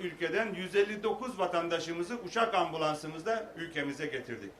ülkeden 159 vatandaşımızı uçak ambulansımızda ülkemize getirdik.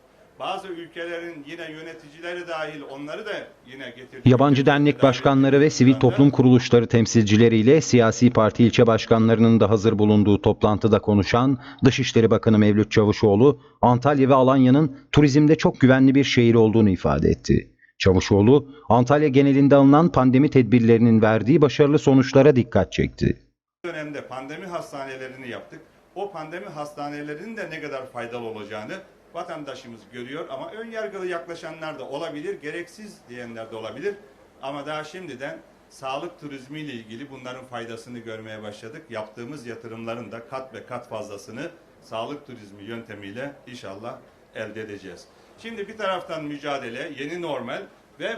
Bazı ülkelerin yine yöneticileri dahil onları da yine getirdik. Yabancı dernek başkanları ve sivil toplum kuruluşları temsilcileriyle siyasi parti ilçe başkanlarının da hazır bulunduğu toplantıda konuşan Dışişleri Bakanı Mevlüt Çavuşoğlu, Antalya ve Alanya'nın turizmde çok güvenli bir şehir olduğunu ifade etti. Çavuşoğlu, Antalya genelinde alınan pandemi tedbirlerinin verdiği başarılı sonuçlara dikkat çekti. Dönemde pandemi hastanelerini yaptık. O pandemi hastanelerinin de ne kadar faydalı olacağını vatandaşımız görüyor ama ön yargılı yaklaşanlar da olabilir, gereksiz diyenler de olabilir. Ama daha şimdiden sağlık turizmi ile ilgili bunların faydasını görmeye başladık. Yaptığımız yatırımların da kat ve kat fazlasını sağlık turizmi yöntemiyle inşallah elde edeceğiz. Şimdi bir taraftan mücadele, yeni normal ve e,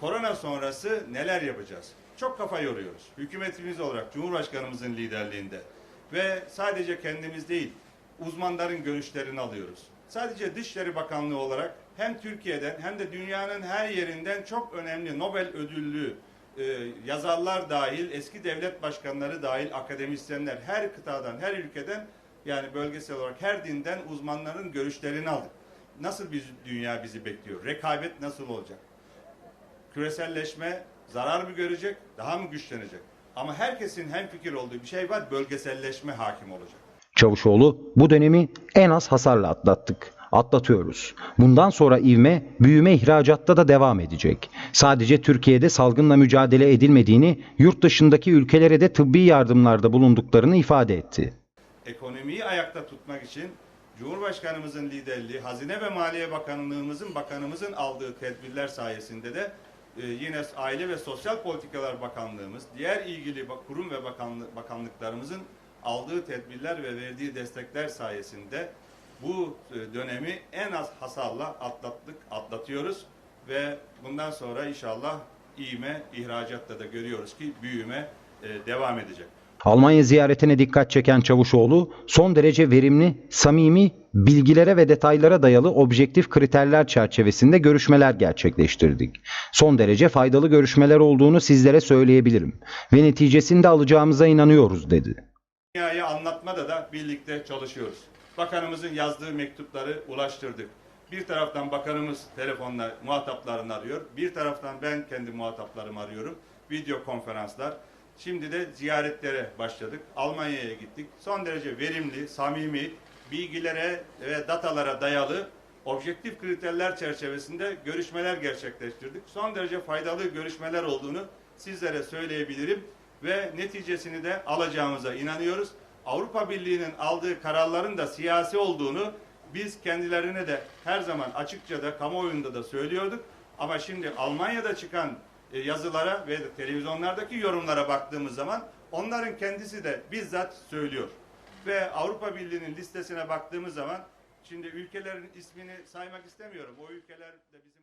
korona sonrası neler yapacağız? Çok kafa yoruyoruz. Hükümetimiz olarak Cumhurbaşkanımızın liderliğinde ve sadece kendimiz değil, uzmanların görüşlerini alıyoruz. Sadece Dışişleri Bakanlığı olarak hem Türkiye'den hem de dünyanın her yerinden çok önemli Nobel ödüllü e, yazarlar dahil, eski devlet başkanları dahil, akademisyenler her kıtadan, her ülkeden yani bölgesel olarak her dinden uzmanların görüşlerini aldık. Nasıl bir dünya bizi bekliyor? Rekabet nasıl olacak? Küreselleşme zarar mı görecek, daha mı güçlenecek? Ama herkesin hemfikir olduğu bir şey var, bölgeselleşme hakim olacak. Çavuşoğlu, bu dönemi en az hasarla atlattık. Atlatıyoruz. Bundan sonra ivme, büyüme ihracatta da devam edecek. Sadece Türkiye'de salgınla mücadele edilmediğini, yurt dışındaki ülkelere de tıbbi yardımlarda bulunduklarını ifade etti. Ekonomiyi ayakta tutmak için Cumhurbaşkanımızın liderliği, Hazine ve Maliye Bakanlığımızın, bakanımızın aldığı tedbirler sayesinde de yine Aile ve Sosyal Politikalar Bakanlığımız, diğer ilgili kurum ve bakanlı- bakanlıklarımızın aldığı tedbirler ve verdiği destekler sayesinde bu e, dönemi en az hasarla atlattık, atlatıyoruz ve bundan sonra inşallah iğme, ihracatta da görüyoruz ki büyüme e, devam edecek. Almanya ziyaretine dikkat çeken Çavuşoğlu, son derece verimli, samimi, bilgilere ve detaylara dayalı objektif kriterler çerçevesinde görüşmeler gerçekleştirdik. Son derece faydalı görüşmeler olduğunu sizlere söyleyebilirim ve neticesinde alacağımıza inanıyoruz dedi. Dünyayı anlatmada da birlikte çalışıyoruz. Bakanımızın yazdığı mektupları ulaştırdık. Bir taraftan bakanımız telefonla muhataplarını arıyor. Bir taraftan ben kendi muhataplarımı arıyorum. Video konferanslar. Şimdi de ziyaretlere başladık. Almanya'ya gittik. Son derece verimli, samimi, bilgilere ve datalara dayalı objektif kriterler çerçevesinde görüşmeler gerçekleştirdik. Son derece faydalı görüşmeler olduğunu sizlere söyleyebilirim ve neticesini de alacağımıza inanıyoruz. Avrupa Birliği'nin aldığı kararların da siyasi olduğunu biz kendilerine de her zaman açıkça da kamuoyunda da söylüyorduk. Ama şimdi Almanya'da çıkan e, yazılara ve televizyonlardaki yorumlara baktığımız zaman onların kendisi de bizzat söylüyor. Ve Avrupa Birliği'nin listesine baktığımız zaman şimdi ülkelerin ismini saymak istemiyorum. O ülkeler de bizim